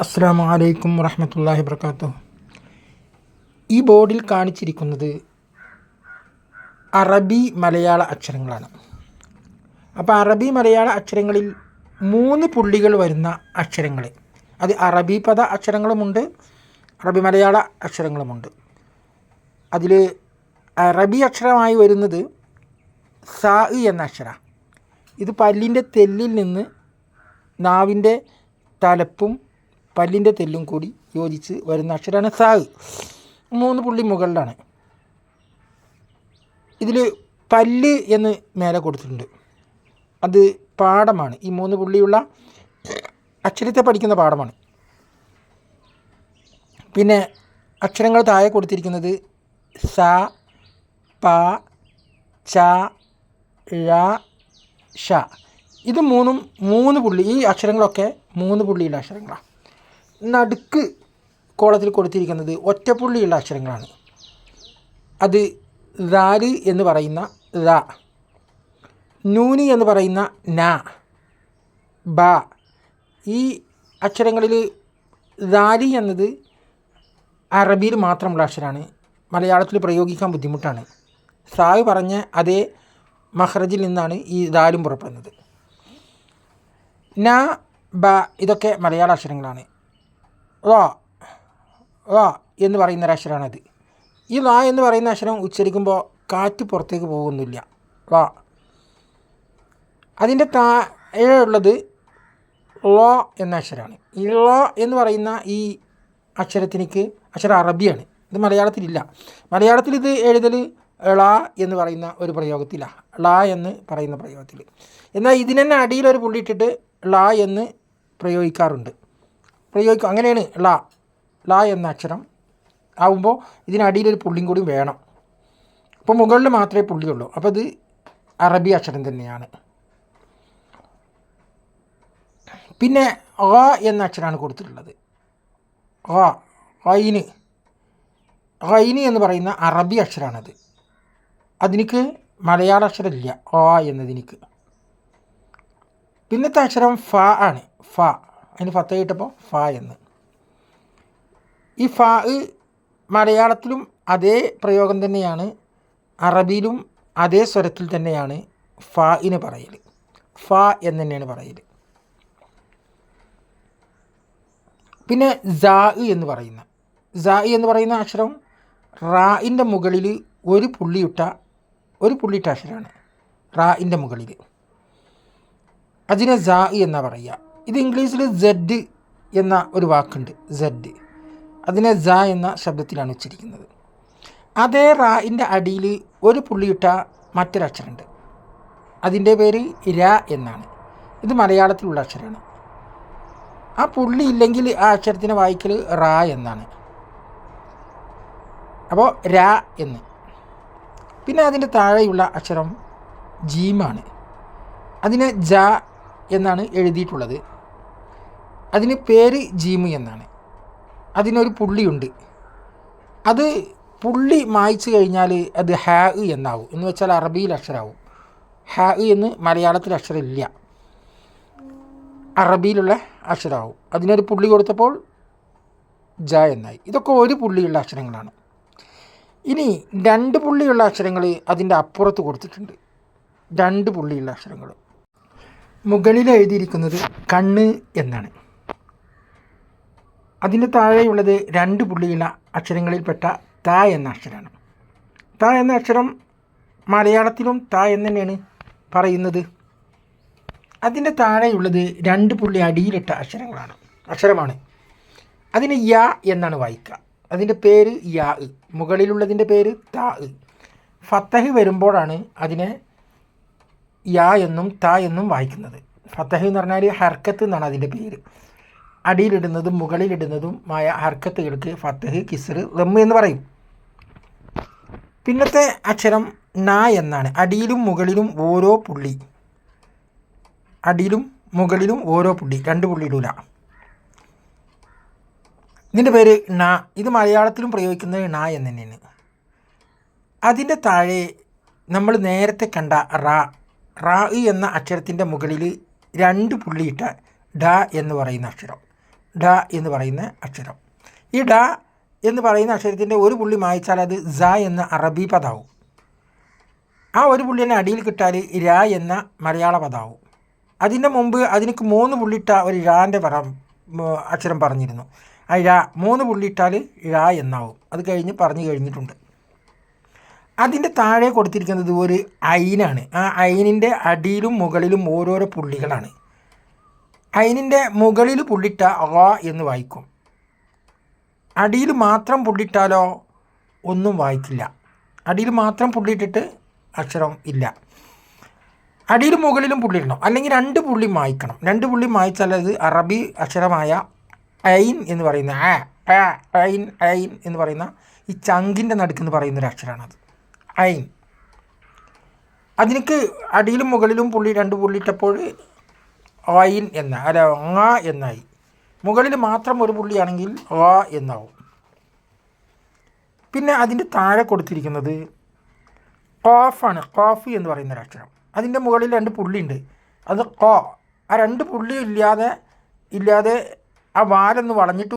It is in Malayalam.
അസ്സാം വലൈക്കും വറഹമത്തല്ലാഹി വർക്കാത്തു ഈ ബോർഡിൽ കാണിച്ചിരിക്കുന്നത് അറബി മലയാള അക്ഷരങ്ങളാണ്. അപ്പോൾ അറബി മലയാള അക്ഷരങ്ങളിൽ മൂന്ന് പുള്ളികൾ വരുന്ന അക്ഷരങ്ങൾ അത് അറബി പദ അക്ഷരങ്ങളുമുണ്ട് അറബി മലയാള അക്ഷരങ്ങളുമുണ്ട്. അതിൽ അറബി അക്ഷരമായി വരുന്നത് സാ എന്ന അക്ഷര. ഇത് പല്ലിന്റെ തെല്ലിൽ നിന്ന് നാവിന്റെ തലപ്പും പല്ലിന്റെ തെല്ലും കൂടി യോജിച്ച് വരുന്ന അക്ഷരമാണ് സാഗ് മൂന്ന് പുള്ളി മുകളിലാണ്. ഇതിൽ പല്ല് എന്ന് മേലെ കൊടുത്തിട്ടുണ്ട്. അത് പാഠമാണ്. ഈ മൂന്ന് പുള്ളിയുള്ള അക്ഷരത്തെ പഠിക്കുന്ന പാഠമാണ്. പിന്നെ അക്ഷരങ്ങൾ താഴെ കൊടുത്തിരിക്കുന്നത് സ പ ച ഴ ഷ ഇത് മൂന്നും മൂന്ന് പുള്ളി ഈ അക്ഷരങ്ങളൊക്കെ മൂന്ന് പുള്ളിയുള്ള അക്ഷരങ്ങളാണ്. നടുക്ക് കോളത്തിൽ കൊടുത്തിരിക്കുന്നത് ഒറ്റപ്പുള്ളിയുള്ള അക്ഷരങ്ങളാണ്. അത് റാൽ എന്ന് പറയുന്ന ദ നൂനി എന്ന് പറയുന്ന ന. ബ. ഈ അക്ഷരങ്ങളിൽ റാലി എന്നത് അറബിയിൽ മാത്രമുള്ള അക്ഷരമാണ് മലയാളത്തിൽ പ്രയോഗിക്കാൻ ബുദ്ധിമുട്ടാണ്. സാവ് പറഞ്ഞ അതേ മഹ്റജിൽ നിന്നാണ് ഈ ദാലും പുറപ്പെടുന്നത്. ന ബ ഇതൊക്കെ മലയാള അക്ഷരങ്ങളാണ്. ള റാ എന്ന് പറയുന്ന ഒരു അക്ഷരമാണത് ഈ റാ എന്ന് പറയുന്ന അക്ഷരം ഉച്ചരിക്കുമ്പോൾ കാറ്റ് പുറത്തേക്ക് പോകുന്നില്ല. റാ. അതിന്റെ താഴെയുള്ളത് ള എന്ന അക്ഷരമാണ് ഈ ളോ എന്ന് പറയുന്ന ഈ അക്ഷരത്തിനിക്ക് അക്ഷരം അറബിയാണ്. ഇത് മലയാളത്തിലില്ല. മലയാളത്തിൽ ഇത് എഴുതൽ ള എന്ന് പറയുന്ന ഒരു പ്രയോഗത്തിലാണ് ള എന്ന് പറയുന്ന പ്രയോഗത്തിൽ. എന്നാൽ ഇതിന് തന്നെ അടിയിലൊരു പുള്ളിയിട്ടിട്ട് ള എന്ന് പ്രയോഗിക്കാറുണ്ട്. പ്രയോഗിക്കും. അങ്ങനെയാണ് ള. ള എന്ന അക്ഷരം. ആവുമ്പോൾ ഇതിനടിയിലൊരു പുള്ളിയും കൂടി വേണം. അപ്പോൾ മുകളിൽ മാത്രമേ പുള്ളിയുള്ളൂ. അപ്പോൾ ഇത് അറബി അക്ഷരം തന്നെയാണ്. പിന്നെ അ എന്ന അക്ഷരമാണ് കൊടുത്തിട്ടുള്ളത്. അ ഐന് ഐന് എന്ന് പറയുന്ന അറബി അക്ഷരമാണത് അതിനിക്ക് മലയാള അക്ഷരമില്ല ആ എന്നതിനിക്ക്. പിന്നത്തെ അക്ഷരം ഫ ആണ്. ഫ. അതിന് ഫത്ത കിട്ടപ്പോൾ ഫ എന്ന്. ഈ ഫ മലയാളത്തിലും അതേ പ്രയോഗം തന്നെയാണ് അറബിയിലും അതേ സ്വരത്തിൽ തന്നെയാണ് ഫ ഇന് പറയൽ ഫ എന്ന് തന്നെയാണ് പറയൽ പിന്നെ ജാ എന്ന് പറയുന്ന ജാ എന്ന് പറയുന്ന അക്ഷരം റായിന്റെ മുകളിൽ ഒരു പുള്ളിയിട്ട ഒരു പുള്ളിയിട്ട അക്ഷരമാണ് റായിന്റെ മുകളിൽ അതിനെ ജാ എന്നാണ് പറയുക. ഇത് ഇംഗ്ലീഷിൽ ജെഡ് എന്ന ഒരു വാക്കുണ്ട് ജെഡ് അതിനെ ജ എന്ന ശബ്ദത്തിലാണ് ഉച്ചരിക്കുന്നത്. അതേ റായിന്റെ അടിയിൽ ഒരു പുള്ളിയിട്ട മറ്റൊരക്ഷരമുണ്ട്. അതിന്റെ പേര് ര എന്നാണ്. ഇത് മലയാളത്തിലുള്ള അക്ഷരമാണ് ആ പുള്ളി ഇല്ലെങ്കിൽ ആ അക്ഷരത്തിനെ വായിക്കൽ റ എന്നാണ്. അപ്പോൾ ര എന്ന്. പിന്നെ അതിന്റെ താഴെയുള്ള അക്ഷരം ജീമാണ്. അതിനെ ജ എന്നാണ് എഴുതിയിട്ടുള്ളത്. അതിന് പേര് ജീമു എന്നാണ്. അതിനൊരു പുള്ളിയുണ്ട്. അത് പുള്ളി മായ്ച്ചു കഴിഞ്ഞാൽ അത് ഹാ എന്നാവും. എന്ന് വെച്ചാൽ അറബിയിൽ അക്ഷരമാവും ഹാ എന്ന് മലയാളത്തിൽ അക്ഷരമില്ല. അറബിയിലുള്ള അക്ഷരമാവും അതിനൊരു പുള്ളി കൊടുത്തപ്പോൾ ജ എന്നായി. ഇതൊക്കെ ഒരു പുള്ളിയുള്ള അക്ഷരങ്ങളാണ്. ഇനി രണ്ട് പുള്ളിയുള്ള അക്ഷരങ്ങൾ അതിന്റെ അപ്പുറത്ത് കൊടുത്തിട്ടുണ്ട്. രണ്ട് പുള്ളിയുള്ള അക്ഷരങ്ങൾ. മുകളിൽ എഴുതിയിരിക്കുന്നത് കണ്ണ് എന്നാണ്. അതിന്റെ താഴെയുള്ളത് രണ്ട് പുള്ളിയുള്ള അക്ഷരങ്ങളിൽപ്പെട്ട ത എന്ന അക്ഷരമാണ് ത എന്ന അക്ഷരം മലയാളത്തിലും ത എന്ന് തന്നെയാണ് പറയുന്നത്. അതിന്റെ താഴെയുള്ളത് രണ്ട് പുള്ളി അടിയിലിട്ട അക്ഷരങ്ങളാണ് അക്ഷരമാണ്. അതിന് യ എന്നാണ് വായിക്കുക. അതിന്റെ പേര് യാ മുകളിലുള്ളതിന്റെ പേര് താ ഫത്തഹ് വരുമ്പോഴാണ് അതിനെ യാ എന്നും ത എന്നും വായിക്കുന്നത്. ഫത്തഹ് എന്ന് പറഞ്ഞാൽ ഹർക്കത്ത് എന്നാണ് അതിന്റെ പേര്. അടിയിലിടുന്നതും മുകളിലിടുന്നതുമായ ഹർക്കത്തുകൾക്ക് ഫത്തഹ് കിസർ റമ്മ് എന്ന് പറയും. പിന്നത്തെ അക്ഷരം ന എന്നാണ്. അടിയിലും മുകളിലും ഓരോ പുള്ളി. അടിയിലും മുകളിലും ഓരോ പുള്ളി. രണ്ട് പുള്ളി ഇടൂല. ഇതിന്റെ പേര് ന. ഇത് മലയാളത്തിലും പ്രയോഗിക്കുന്നത് ന എന്ന് തന്നെയാണ്. അതിന്റെ താഴെ നമ്മൾ നേരത്തെ കണ്ട റാ. റാ എന്ന അക്ഷരത്തിന്റെ മുകളിൽ രണ്ട് പുള്ളിയിട്ട ഡ എന്ന് പറയുന്ന അക്ഷരം. ഡ എന്ന് പറയുന്ന അക്ഷരം. ഈ ഡ എന്ന് പറയുന്ന അക്ഷരത്തിന്റെ ഒരു പുള്ളി മായ്ച്ചാൽ അത് സ എന്ന അറബി പദാവും. ആ ഒരു പുള്ളിനെ അടിയിൽ കിട്ടാൽ ര എന്ന മലയാള പദാവും. അതിന്റെ മുമ്പ് അതിനക്ക് മൂന്ന് പുള്ളിയിട്ട ഒരു ഴാന്റെ പറ അക്ഷരം പറഞ്ഞിരുന്നു. ആ ഴ മൂന്ന് പുള്ളിയിട്ടാൽ ഴ എന്നാവും. അത് കഴിഞ്ഞ് പറഞ്ഞു കഴിഞ്ഞിട്ടുണ്ട്. അതിന്റെ താഴെ കൊടുത്തിരിക്കുന്നത് ഒരു അയിനാണ്. ആ അയിനിന്റെ അടിയിലും മുകളിലും ഓരോരോ പുള്ളികളാണ്. അയിനിന്റെ മുകളിൽ പുള്ളിട്ട ആ എന്ന് വായിക്കും. അടിയിൽ മാത്രം പുള്ളിട്ടാലോ ഒന്നും വായിക്കില്ല. അടിയിൽ മാത്രം പുള്ളിയിട്ടിട്ട് അക്ഷരം ഇല്ല. അടിയിൽ മുകളിലും പുള്ളിയിടണം. അല്ലെങ്കിൽ രണ്ട് പുള്ളി വായിക്കണം രണ്ട് പുള്ളി വായിച്ചാൽ അത് അറബി അക്ഷരമായ ഐൻ എന്ന് പറയുന്ന ആ ഐൻ ഐൻ എന്ന് പറയുന്ന ഈ ചങ്കിന്റെ നടുക്കെന്ന് പറയുന്ന ഒരു അക്ഷരമാണത്. ഐൻ അതിനക്ക് അടിയിലും മുകളിലും പുള്ളി രണ്ട് പുള്ളി ഐൻ എന്ന അല്ല ങ എന്നായി. മുകളിൽ മാത്രം ഒരു പുള്ളിയാണെങ്കിൽ ആ എന്നാവും. പിന്നെ അതിന്റെ താഴെ കൊടുത്തിരിക്കുന്നത് കോഫാണ്. കോഫ് എന്ന് പറയുന്ന ഒരു അക്ഷരം. അതിന്റെ മുകളിൽ രണ്ട് പുള്ളിയുണ്ട്. അത് കോ. ആ രണ്ട് പുള്ളി ഇല്ലാതെ ഇല്ലാതെ ആ വാലൊന്ന് വളഞ്ഞിട്ട്